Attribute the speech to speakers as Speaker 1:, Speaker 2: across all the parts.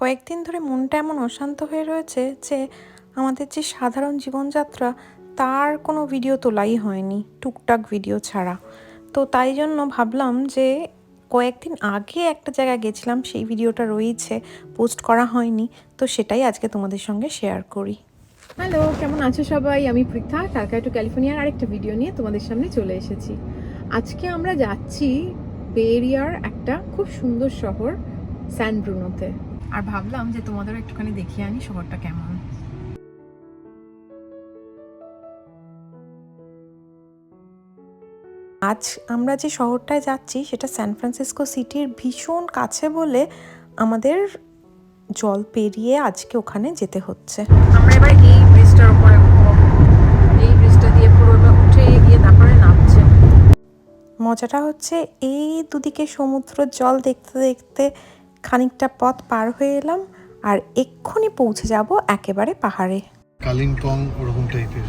Speaker 1: কয়েকদিন ধরে মনটা এমন অশান্ত হয়ে রয়েছে যে আমাদের যে সাধারণ জীবনযাত্রা, তার কোনো ভিডিও তোলাই হয়নি, টুকটাক ভিডিও ছাড়া। তো তাই জন্য ভাবলাম যে কয়েকদিন আগে একটা জায়গায় গেছিলাম, সেই ভিডিওটা রয়েছে পোস্ট করা হয়নি, তো সেটাই আজকে তোমাদের সঙ্গে শেয়ার করি।
Speaker 2: হ্যালো কেমন আছো সবাই? আমি পৃথা ক্যালকাটা টু ক্যালিফোর্নিয়ার আরেকটা ভিডিও নিয়ে তোমাদের সামনে চলে এসেছি। আজকে আমরা যাচ্ছি বেরিয়ার একটা খুব সুন্দর শহর স্যান ব্রুনোতে আর ভাবলাম যে তোমাদেরও একটুখানি দেখিয়ে আনি শহরটা কেমন।
Speaker 1: আজ আমরা যে শহরটায় যাচ্ছি সেটা স্যান ফ্রান্সিসকো সিটির ভীষণ কাছে বলে আমাদের জল পেরিয়ে আজকে ওখানে যেতে হচ্ছে।
Speaker 2: আমরা এবার এই ব্রিজটার উপরে এই ব্রিজটা দিয়ে পুরো উঠে গিয়ে তারপরে নামছে।
Speaker 1: মজাটা হচ্ছে এই দুদিকে সমুদ্র জল দেখতে দেখতে খানিকটা পথ পার হয়ে এলাম আর এক্ষুনি পৌঁছে যাব একেবারে পাহাড়ে।
Speaker 3: কালিম্পং ওরকম টাইপের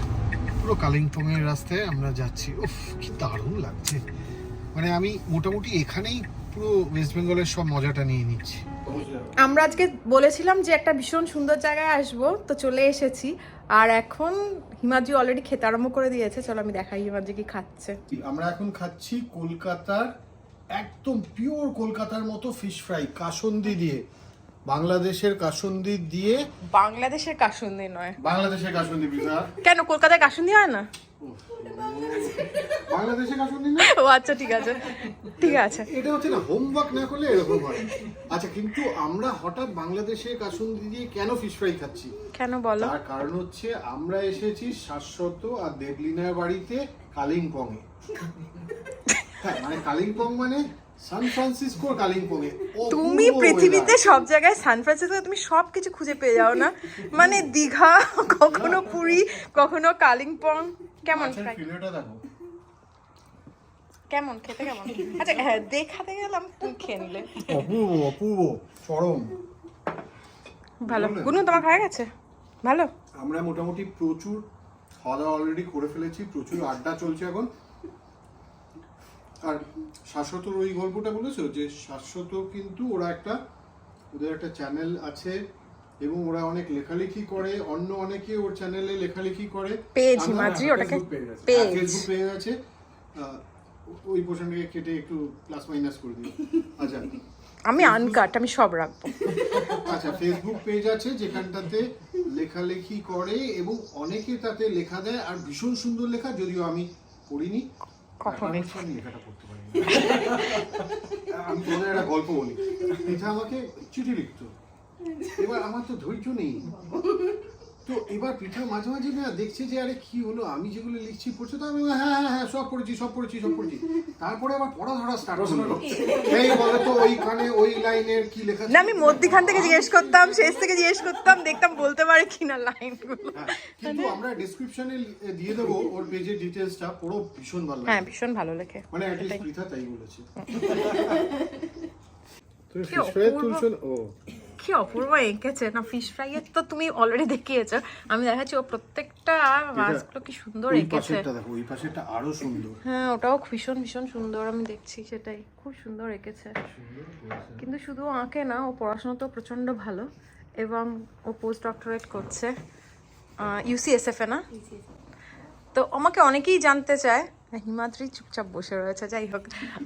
Speaker 3: পুরো কালিম্পং এর রাস্তায় আমরা যাচ্ছি। উফ কি দারুণ লাগছে। মানে আমি মোটামুটি এখানেই পুরো ওয়েস্ট বেঙ্গলের সব মজাটা নিয়ে নিচ্ছি।
Speaker 2: আমরা আজকে বলেছিলাম যে একটা ভীষণ সুন্দর জায়গায় আসব তো চলে এসেছি। আর এখন হিমাদ্রি অলরেডি খেতে আরম্ভ করে দিয়েছে। চলো আমি দেখাই হিমাদ্রি কি খাচ্ছে।
Speaker 3: আমরা এখন খাচ্ছি কলকাতার একদম পিওর কলকাতার মতো ফিশ ফ্রাই কাসন্দি দিয়ে। বাংলাদেশের কাসন্দি দিয়ে
Speaker 2: বাংলাদেশের কাসুন্দি নয়।
Speaker 3: বাংলাদেশের কাসন্দি পিঠা
Speaker 2: কেন কলকাতায় কাসুন্দি হয় না?
Speaker 3: বাংলাদেশের কাসন্দি না?
Speaker 2: ও আচ্ছা ঠিক আছে। ঠিক আছে।
Speaker 3: এটা হচ্ছে না হোমওয়ার্ক না করলে এরকম হয়। আচ্ছা কিন্তু আমরা হঠাৎ বাংলাদেশের কাসন্দি দিয়ে কেন ফিশ ফ্রাই খাচ্ছি?
Speaker 2: কেন বলো?
Speaker 3: তার কারণ হচ্ছে আমরা এসেছি শাশ্বত আর দেবলিনার বাড়িতে কালিম্পং এ হ্যাঁ মানে কালিম্পং মানে সান ফ্রান্সিসকোর কালিম্পং এ
Speaker 2: তুমি পৃথিবীতে সব জায়গায় সান ফ্রান্সিসকো তুমি সব কিছু খুঁজে পেয়ে যাও না? মানে দীঘা কখনো পুরী কখনো কালিম্পং কেমন
Speaker 3: দেখো।
Speaker 2: কেমন খেতে কেমন? আচ্ছা হ্যাঁ দেখাতে গেলাম তুমি খেয়ে নিলে।
Speaker 3: অপূর্ব অপূর্ব চরম।
Speaker 2: ভালো? গুনু তোমার খাওয়া গেছে? ভালো?
Speaker 3: আমরা মোটামুটি প্রচুর খাওয়া দাওয়া অলরেডি করে ফেলেছি প্রচুর আড্ডা চলছে এখন। আর শাশ্বতর ওই গল্পটা বলেছ যে শাশ্বত কিন্তু ওরা একটা ওদের একটা চ্যানেল আছে এবং ওরা অনেক লেখালেখি করে অন্য অনেকে ওর চ্যানেলে লেখালেখি করে।
Speaker 2: পেজ হিমাদ্রি
Speaker 3: হ্যাঁ,
Speaker 2: ওটাকে
Speaker 3: Facebook page আছে।
Speaker 2: পেজ।
Speaker 3: পেজ আছে। ওই পোর্শনটাকে কেটে একটু প্লাস মাইনাস করে দিই। আচ্ছা।
Speaker 2: আমি আনকাট আমি সব রাখব।
Speaker 3: আচ্ছা ফেসবুক পেজ আছে যেখানটাতে লেখালেখি করে এবং অনেকে তাতে লেখা দেয় আর ভীষণ সুন্দর লেখা যদিও আমি পড়িনি।
Speaker 2: কখনোই।
Speaker 3: পড়তে পারি আমি একটা গল্প বলি। এটা আমাকে চিঠি লিখতো। এবার আমার তো ধৈর্য নেই। তো এবার পিঠা মাঝে মাঝে না দেখছে যে আরে কি হলো? আমি যেগুলো লিখছি পড়ছে তো আমি হ্যাঁ হ্যাঁ হ্যাঁ সব পড়েছি সব পড়েছি সব পড়েছি। তারপরে আবার পড়া ধরা স্টার্ট করল এই বলে তো ওইখানে ওই লাইনের কি লেখা
Speaker 2: না আমি মধ্যখান থেকে জিজ্ঞেস করতাম শেষ থেকে জিজ্ঞেস করতাম দেখতাম বলতে পারে কিনা লাইনগুলো।
Speaker 3: হ্যাঁ, কিন্তু আমরা ডেসক্রিপশনে দিয়ে দেবো ওর পেজের ডিটেলসটা পুরো ভীষণ ভালো
Speaker 2: হ্যাঁ
Speaker 3: লাগে
Speaker 2: ভীষণ ভালো লেখে।
Speaker 3: মানে অ্যাটলিস্ট পৃথা তাই বলেছে।
Speaker 2: কি
Speaker 3: ফিশ ফ্রাই
Speaker 2: অপূর্ব।
Speaker 3: ও।
Speaker 2: কি অপূর্ব এঁকেছে না ফিশ ফ্রাই এর তো তুমি অলরেডি দেখিয়েছো। আমি দেখাচ্ছি ও প্রত্যেকটা মাছগুলো কি সুন্দর এঁকেছে
Speaker 3: ওই পাশেরটা আরও সুন্দর।
Speaker 2: হ্যাঁ ওটাও ভীষণ ভীষণ সুন্দর আমি দেখছি সেটাই। খুব সুন্দর এঁকেছে কিন্তু শুধু আঁকে না ও পড়াশোনা তো প্রচণ্ড ভালো এবং ও পোস্ট ডক্টরেট করছে ইউসিএসএফ এ না? তো আমাকে অনেকেই জানতে চায় হিমাদ্রি চুপচাপ বসে রয়েছে, যাই হোক।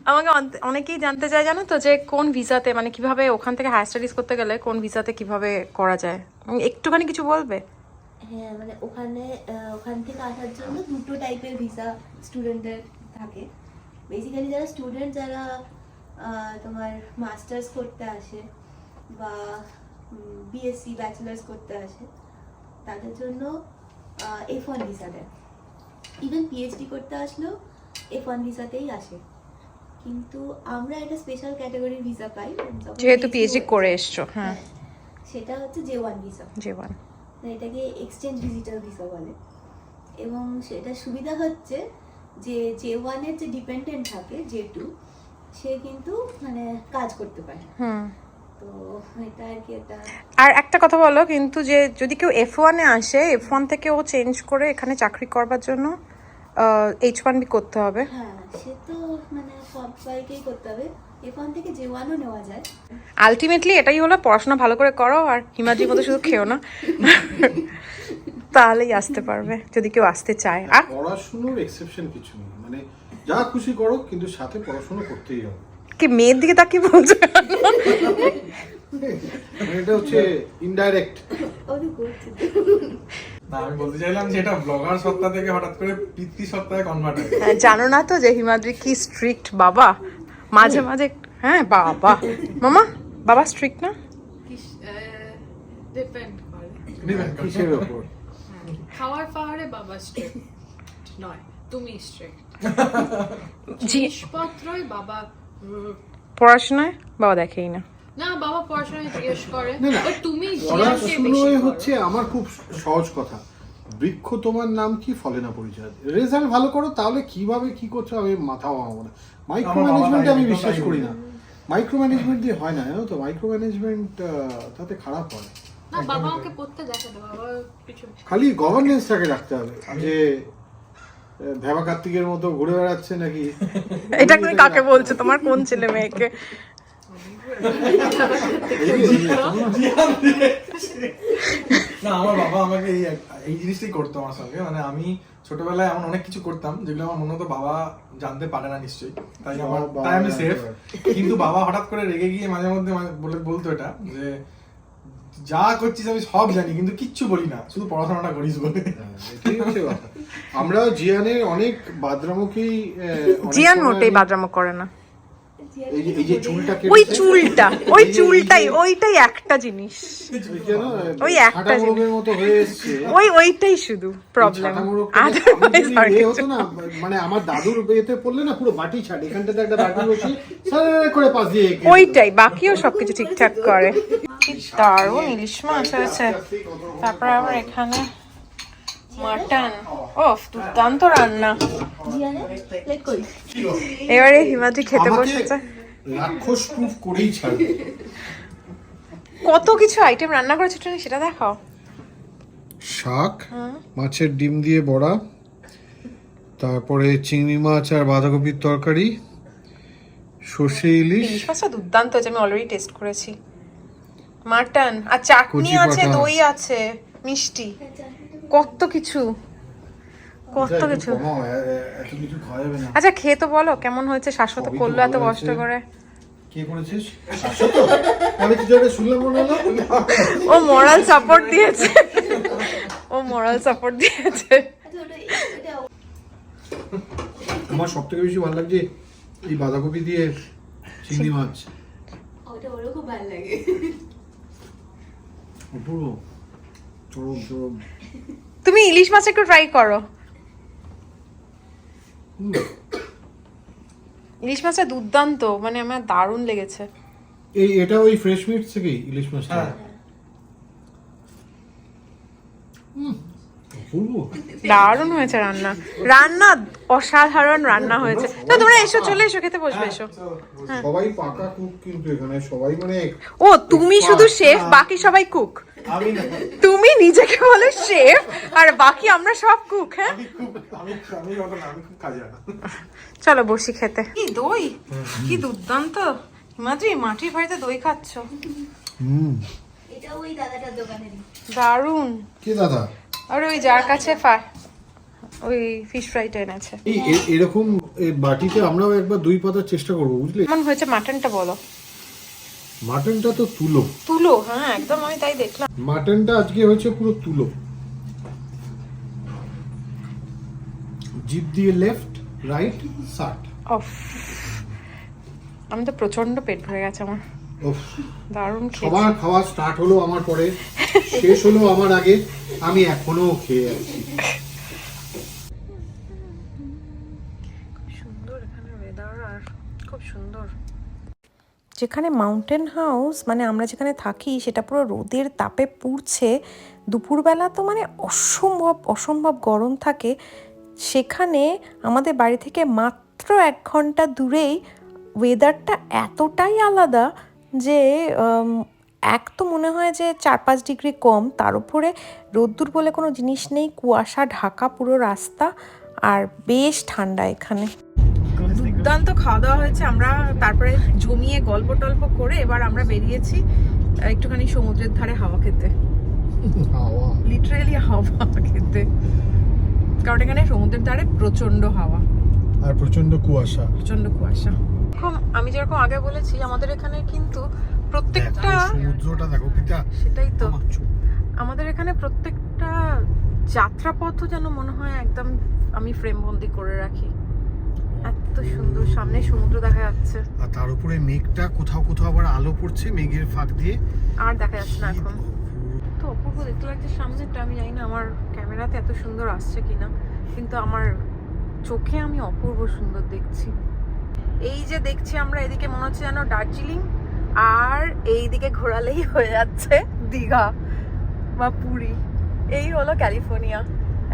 Speaker 2: আমাকে অন- অনেকেই জানতে চায় জানো তো যে কোন ভিসাতে মানে কীভাবে ওখান থেকে হায়ার স্টাডিজ করতে গেলে কোন ভিসাতে কীভাবে করা যায়? একটুখানি কিছু বলবে?
Speaker 4: হ্যাঁ মানে ওখানে ওখান থেকে আসার জন্য দুটো টাইপের ভিসা স্টুডেন্টের থাকে। বেসিক্যালি যারা স্টুডেন্ট যারা তোমার মাস্টার্স করতে আসে বা বিএসসি ব্যাচেলার্স করতে আসে, তাদের জন্য এফ ওয়ান ভিসা দেয়। ইভেন পিএইচডি করতে আসলেও এফ ওয়ান ভিসাতেই আসে। কিন্তু আমরা একটা স্পেশাল ক্যাটাগরির ভিসা পাই
Speaker 2: যেহেতু পিএইচডি করে এসছো হ্যাঁ।
Speaker 4: সেটা হচ্ছে J one visa
Speaker 2: J one
Speaker 4: এটাকে এক্সচেঞ্জ ভিজিটার ভিসা বলে। এবং সেটা সুবিধা হচ্ছে যে জে ওয়ানের যে ডিপেন্ডেন্ট থাকে জে টু সে কিন্তু মানে কাজ করতে পারে। আর কি এটা।
Speaker 2: আর একটা কথা বলো কিন্তু যে যদি কেউ এফ ওয়ানে আসে এফ ওয়ান থেকে ও চেঞ্জ করে এখানে চাকরি করবার জন্য এইচ ওয়ান বি করতে হবে।
Speaker 4: হ্যাঁ সে তো মানে সবাইকেই করতে হবে। এখান থেকে যে ওয়ানও নেওয়া যায়।
Speaker 2: আলটিমেটলি এটাই হলো পড়াশোনা ভালো করে করো আর হিমাদ্রির মতো শুধু খেও না। তাহলেই আসতে পারবে যদি কেউ আসতে চায়। আর
Speaker 3: পড়াশুনোর এক্সেপশন কিছু নেই। মানে যা খুশি করো কিন্তু সাথে পড়াশোনা করতেই হবে।
Speaker 2: কি মেয়ের দিকে তাকিয়ে বলছো?
Speaker 3: এটা হচ্ছে ইনডাইরেক্ট
Speaker 4: ওদের করছে
Speaker 5: না আমি বলতে চাইলাম যে এটা ব্লগার সত্তা থেকে হঠাৎ করে পিতৃ সত্তায় কনভার্ট হয়ে।
Speaker 2: হ্যাঁ, জানো না তো যে হিমাদ্রি কি স্ট্রিক্ট বাবা? মাঝে মাঝে হ্যাঁ বাবা। মামা বাবা স্ট্রিক্ট না?
Speaker 6: খাওয়ার পাহাড়ে বাবা স্ট্রিক্ট নয় তুমি স্ট্রিক্ট জিনিসপত্রই বাবা
Speaker 2: পড়াশোনায়? বাবা দেখেই না।
Speaker 6: না বাবা পড়াশোনায় জিজ্ঞেস করে।
Speaker 3: না, না,
Speaker 6: but তুমি জিয়াকে বেশি
Speaker 3: পড়াশুনোয়
Speaker 6: করো।
Speaker 3: হচ্ছে আমার খুব সহজ কথা। বৃক্ষ তোমার নাম কি? ফলে না পরিচয়। রেজাল্ট ভালো করো তাহলে কীভাবে কি করছ আমি মাথা না। মাইক্রো ম্যানেজমেন্টে আমি বিশ্বাস করি না। মাইক্রো ম্যানেজমেন্ট দিয়ে হয় না জানো তো? মাইক্রো ম্যানেজমেন্ট তাতে খারাপ হয়।
Speaker 6: না বাবা আমাকে পড়তে দেখে না বাবা কিছু
Speaker 3: খালি গভর্নেন্সটাকে রাখতে হবে। যে কার্তিকের মতো ঘুরে বেড়াচ্ছে নাকি?
Speaker 2: এটা তুমি কাকে বলছো? তোমার কোন ছেলে মেয়েকে?
Speaker 5: না আমার বাবা আমাকে এই এই জিনিসটাই করতো আমার সঙ্গে। মানে আমি ছোটবেলায় এমন অনেক কিছু করতাম যেগুলো আমার মনে হতো বাবা জানতে পারে না নিশ্চয়ই। তাই আমার তাই আমি সেফ কিন্তু বাবা হঠাৎ করে রেগে গিয়ে মাঝে মধ্যে বলে বলতো এটা যে যা করছিস আমি সব জানি কিন্তু কিচ্ছু বলি না শুধু পড়াশোনাটা করিস বলে।
Speaker 3: হ্যাঁ, আমরাও জিয়ানের অনেক বাদ্রামুখী আহ,
Speaker 2: জিয়ান মোটেই
Speaker 3: বাদ্রামুখ
Speaker 2: বাদরামো করে না।
Speaker 3: এই যে চুলটা
Speaker 2: ওই চুলটা ওই চুলটাই
Speaker 3: ওইটাই এক
Speaker 2: ওইটাই একটা জিনিস।
Speaker 3: ওই
Speaker 2: একটা জিনিস। ওই ওইটাই শুধু প্রবলেম
Speaker 3: মানে আমার দাদুর বিয়েতে পড়লে না পুরো বাটি ছাড়। এখানটাতে একটা বাটি বসে করে পাশ দিয়ে
Speaker 2: ওইটাই বাকিও সবকিছু ঠিকঠাক করে। কি দারুণ ইলিশ মাছ হয়েছে। তারপর আবার এখানে মাটন। ওফ দুর্দান্ত রান্না।
Speaker 4: জিয়ানে প্লেট করি
Speaker 2: এবারে হিমাদ্রি খেতে বসেছে।
Speaker 3: রাক্ষস প্রুফ করেই ছাড়বে।
Speaker 2: কত কিছু আইটেম রান্না করেছে তুমি সেটা দেখাও।
Speaker 3: শাক মাছের ডিম দিয়ে বড়া তারপরে চিংড়ি মাছ আর বাঁধাকপির তরকারি সর্ষে ইলিশ।
Speaker 2: ইলিশ মাছটা দুর্দান্ত হয়েছে আমি অলরেডি টেস্ট করেছি। মাটন আর চাটনি আছে দই আছে মিষ্টি। কত কিছু কত কিছু। আচ্ছা খেয়ে তো বলো কেমন হয়েছে? শাশ্বত
Speaker 3: তো
Speaker 2: করল এত কষ্ট করে।
Speaker 3: কে করেছিস? আমি তো যেটা শুনলাম মনে হলো।
Speaker 2: ও মোরাল সাপোর্ট দিয়েছে। ও মোরাল সাপোর্ট দিয়েছে।
Speaker 3: আমার সব থেকে বেশি ভালো লাগছে এই বাঁধাকপি দিয়ে চিংড়ি মাছ।
Speaker 4: ওটা ওরও খুব ভালো লাগে।
Speaker 3: অপূর্ব। চরম চরম।
Speaker 2: তুমি ইলিশ মাছ একটু ট্রাই করো।
Speaker 3: হুম।
Speaker 2: ইলিশ মাছটা দুর্দান্ত মানে আমার দারুণ লেগেছে।
Speaker 3: এই এটা ওই ফ্রেশ মিট থেকেই ইলিশ মাছটা?
Speaker 5: হ্যাঁ।
Speaker 2: দারুণ হয়েছে রান্না। রান্না অসাধারণ রান্না হয়েছে। না তোমরা এসো চলে এসো খেতে বসবে এসো।
Speaker 3: সবাই পাকা কুক কিন্তু এখানে সবাই মানে
Speaker 2: ও তুমি শুধু শেফ বাকি সবাই কুক তুমি নিজেকে বলে শেফ আর বাকি আমরা সব কুক হ্যাঁ? চলো বসি খেতে। কি দই? কি দুর্দান্ত। হিমাদ্রি মাটির বাড়িতে দই খাচ্ছ।
Speaker 3: হুম।
Speaker 4: এটা ওই দাদাটার দোকানেরই।
Speaker 2: দারুণ।
Speaker 3: কে দাদা?
Speaker 2: আর ওই যার কাছে ফা ওই ফিশ ফ্রাইটা এনেছে।
Speaker 3: এই এরকম বাটিতে আমরাও একবার দুই পাতার চেষ্টা করব বুঝলি?
Speaker 2: কেমন হয়েছে মাটনটা বলো।
Speaker 3: মাটনটা তো তুলো।
Speaker 2: তুলো হ্যাঁ একদম আমি তাই দেখলাম।
Speaker 3: মাটনটা আজকে হয়েছে পুরো তুলো। জিপ দিয়ে লেফট রাইট সাট
Speaker 2: অফ আমি তো প্রচণ্ড পেট ভরে গেছে আমার।
Speaker 3: ওফ
Speaker 2: দারুণ খেয়েছি।
Speaker 3: সবার খাওয়া স্টার্ট হলো আমার পরে শেষ হলো আমার আগে আমি এখনও খেয়ে আছি।
Speaker 2: সুন্দর এখানে ওয়েদার আর খুব সুন্দর।
Speaker 1: যেখানে মাউন্টেন হাউস মানে আমরা যেখানে থাকি, সেটা পুরো রোদের তাপে পুড়ছে। দুপুরবেলা তো মানে অসম্ভব অসম্ভব গরম থাকে। সেখানে আমাদের বাড়ি থেকে মাত্র এক ঘণ্টা দূরেই ওয়েদারটা এতটাই আলাদা যে এক তো মনে হয় যে চার পাঁচ ডিগ্রি কম। তার উপরে রোদ্দুর বলে কোনো জিনিস নেই। কুয়াশা, ঢাকা পুরো রাস্তা। আর বেশ ঠান্ডা এখানে।
Speaker 2: দুর্দান্ত খাওয়া দাওয়া হয়েছে। আমরা তারপরে জমিয়ে গল্প টল্প করে এবার আমরা বেরিয়েছি একটুখানি সমুদ্রের ধারে হাওয়া খেতে।
Speaker 3: হাওয়া?
Speaker 2: লিটারেলি হাওয়া খেতে। কারণ এখানে সমুদ্রের ধারে প্রচণ্ড হাওয়া।
Speaker 3: আর প্রচণ্ড কুয়াশা।
Speaker 2: প্রচণ্ড কুয়াশা। এরকম আমি যেরকম আগে বলেছি আমাদের এখানে কিন্তু প্রত্যেকটা
Speaker 3: সমুদ্রটা দেখো
Speaker 2: সেটাই তো। আমাদের এখানে প্রত্যেকটা যাত্রাপথও যেন মনে হয় একদম আমি ফ্রেম বন্দি করে রাখি। এত সুন্দর সামনে সমুদ্র দেখা যাচ্ছে।
Speaker 3: আর তার উপরে মেঘটা কোথাও কোথাও আবার আলো পড়ছে মেঘের ফাঁক দিয়ে।
Speaker 2: আর দেখা যাচ্ছে না এখন। তো অপূর্ব দেখতে লাগছে সামনেটা আমি জানি না আমার ক্যামেরাতে এত সুন্দর আসছে কিনা কিন্তু আমার চোখে আমি অপূর্ব সুন্দর দেখছি। এই যে দেখছি আমরা এদিকে মনে হচ্ছে যেন দার্জিলিং আর এইদিকে ঘোরালেই হয়ে যাচ্ছে দীঘা বা পুরী। এই হলো ক্যালিফোর্নিয়া।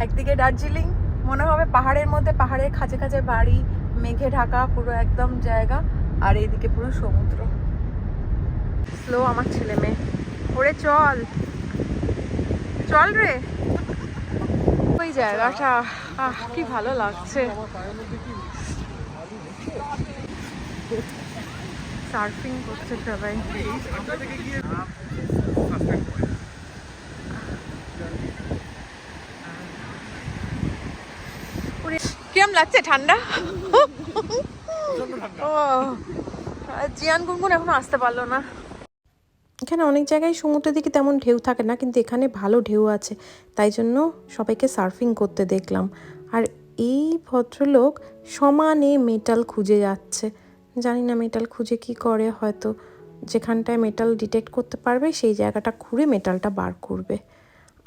Speaker 2: একদিকে দার্জিলিং মনে হবে পাহাড়ের মধ্যে পাহাড়ের খাঁচে খাঁচে বাড়ি মেঘে ঢাকা পুরো একদম জায়গা, আর এইদিকে পুরো সমুদ্র। স্লো আমার ছেলে মেয়ে। ওরে চল। চল রে। ওই জায়গাটা কি ভালো লাগছে। সার্ফিং করছে সবাই। কিরম লাগছে ঠান্ডা? জিয়ান গুনগুন এখনও আসতে পারল না। এখানে অনেক জায়গায় সমুদ্রের দিকে তেমন ঢেউ থাকে না, কিন্তু এখানে ভালো ঢেউ আছে। তাই জন্য সবাইকে সার্ফিং করতে দেখলাম। আর এই ভদ্রলোক সমানে মেটাল খুঁজে যাচ্ছে। জানি না মেটাল খুঁজে কি করে, হয়তো যেখানটায় মেটাল ডিটেক্ট করতে পারবে, সেই জায়গাটা খুঁড়ে মেটালটা বার করবে।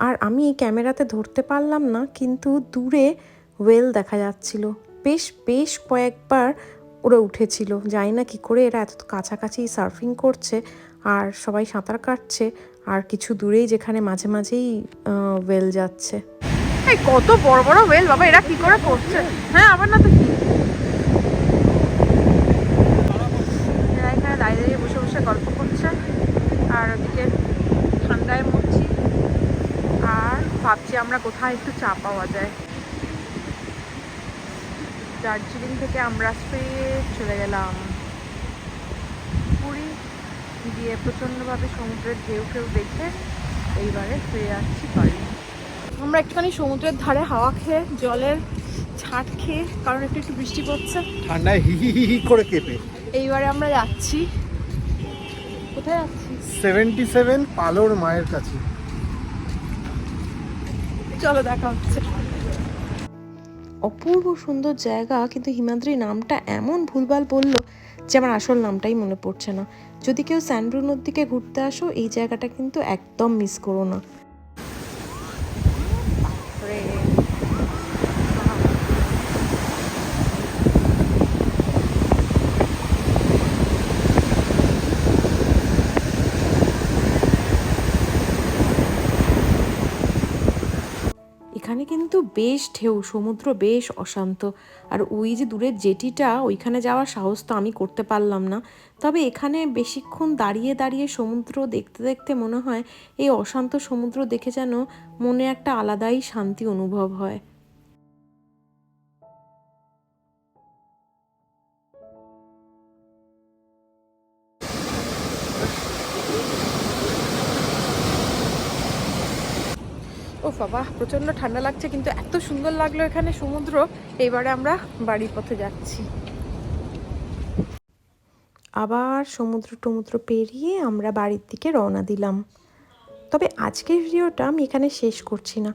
Speaker 2: আর আমি এই ক্যামেরাতে ধরতে পারলাম না, কিন্তু দূরে ওয়েল দেখা যাচ্ছিল। বেশ বেশ কয়েকবার ওরা উঠেছিল। জানি না কি করে এরা এত কাছাকাছি সার্ফিং করছে, আর সবাই সাঁতার কাটছে, আর কিছু দূরেই যেখানে মাঝে মাঝেই ওয়েল যাচ্ছে। কত বড় বড় ওয়েল বাবা, এরা কি করে করছে? হ্যাঁ আবার না তো কি? এরা এখানে দাঁড়িয়ে দাঁড়িয়ে বসে বসে গল্প করছে, আর ওদিকে ঠান্ডায় মরছি, আর ভাবছি আমরা কোথায় একটু চা পাওয়া যায়। দার্জিলিং থেকে আমরা স্ট্রেট চলে গেলাম। পুরী গিয়ে প্রচণ্ডভাবে সমুদ্রের ঢেউ ফেউ দেখে এইবারে ফিরে আসছি বাড়ি। আমরা একটুখানি সমুদ্রের ধারে হাওয়া খেয়ে জলের ছাট খেয়ে কারণ একটু একটু বৃষ্টি পড়ছে।
Speaker 3: ঠান্ডায় হি হি হি হি করে কেঁপে।
Speaker 2: এইবারে আমরা যাচ্ছি। কোথায় যাচ্ছি?
Speaker 3: সেভেন্টি সেভেন পালোর মায়ের কাছে।
Speaker 2: চলো দেখা হচ্ছে। অপূর্ব সুন্দর জায়গা, কিন্তু হিমাদ্রি নামটা এমন ভুলভাল বলল যে আমার আসল নামটাই মনে পড়ছে না। যদি কেউ স্যান্ডব্রুনোর দিকে ঘুরতে আসো, এই জায়গাটা কিন্তু একদম মিস করো না। এখানে কিন্তু বেশ ঢেউ, সমুদ্র বেশ অশান্ত। আর ওই যে দূরের জেটিটা, ওইখানে যাওয়ার সাহস তো আমি করতে পারলাম না। তবে এখানে বেশিক্ষণ দাঁড়িয়ে দাঁড়িয়ে সমুদ্র দেখতে দেখতে মনে হয়, এই অশান্ত সমুদ্র দেখে যেন মনে একটা আলাদাই শান্তি অনুভব হয়। ও বাবা, প্রচণ্ড ঠান্ডা লাগছে কিন্তু এত সুন্দর লাগল এখানে সমুদ্র। এবারে আমরা বাড়ির পথে যাচ্ছি। আবার সমুদ্র টমুদ্র পেরিয়ে আমরা বাড়ির দিকে রওনা দিলাম। তবে আজকের ভিডিওটা আমি এখানে শেষ করছি না।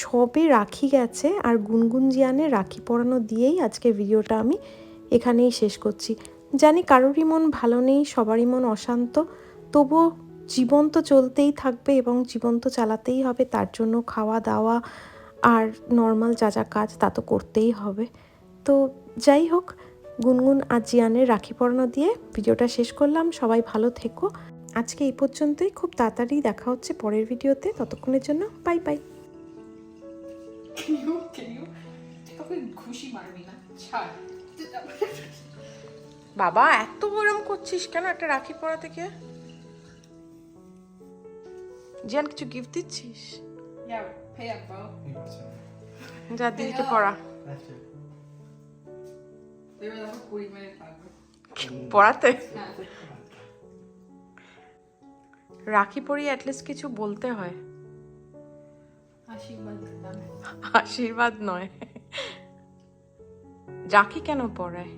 Speaker 2: সবে রাখি গেছে আর গুনগুন জিয়ানে রাখি পরানো দিয়েই আজকের ভিডিওটা আমি এখানেই শেষ করছি। জানি কারোরই মন ভালো নেই, সবারই মন অশান্ত, তবুও জীবন তো চলতেই থাকবে এবং জীবন তো চালাতেই হবে তার জন্য খাওয়া দাওয়া আর নর্মাল যা যা কাজ তা তো করতেই হবে। তো যাই হোক গুনগুন আর জিয়ানের রাখি পরানো দিয়ে ভিডিওটা শেষ করলাম। সবাই ভালো থেকো। আজকে এই পর্যন্তই। খুব তাড়াতাড়ি দেখা হচ্ছে পরের ভিডিওতে। ততক্ষণের জন্য বাই বাই
Speaker 6: খুশি মারবি না? ছাড়।
Speaker 2: বাবা এত গরম করছিস কেন একটা রাখি পরা থেকে? জিয়ান কিছু গিফট দিচ্ছিস. যা পড়া পড়াতে? রাখি পরিয়ে অ্যাটলিস্ট কিছু বলতে হয়।
Speaker 6: আশীর্বাদ
Speaker 2: নয়। রাখি কেন পড়ায়?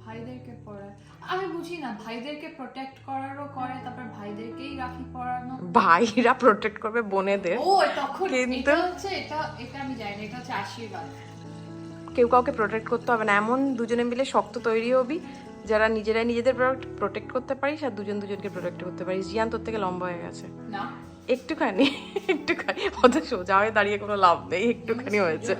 Speaker 6: ভাইদেরকে আমি বুঝি না ভাইদেরকে প্রোটেক্ট করারও করে তারপর ভাইদেরকেই রাখি পরানো।
Speaker 2: ভাইরা প্রোটেক্ট করবে বোনেদের।
Speaker 6: ও তখন
Speaker 2: কিন্তু-
Speaker 6: এটা হচ্ছে এটা এটা আমি জানি না এটা হচ্ছে আশীর্বাদ।
Speaker 2: কেউ কাউকে প্রোটেক্ট করতে হবে না এমন দুজনে মিলে শক্ত তৈরি হবি যারা নিজেরাই নিজেদের প্রোটেক্ট করতে পারিস আর দুজন দুজনকে প্রোটেক্ট করতে পারিস। জিয়ান তোর থেকে লম্বা হয়ে গেছে।
Speaker 6: না।
Speaker 2: একটুখানি একটুখানি অত সোজা হয়ে দাঁড়িয়ে কোনো লাভ নেই একটুখানি হয়েছে।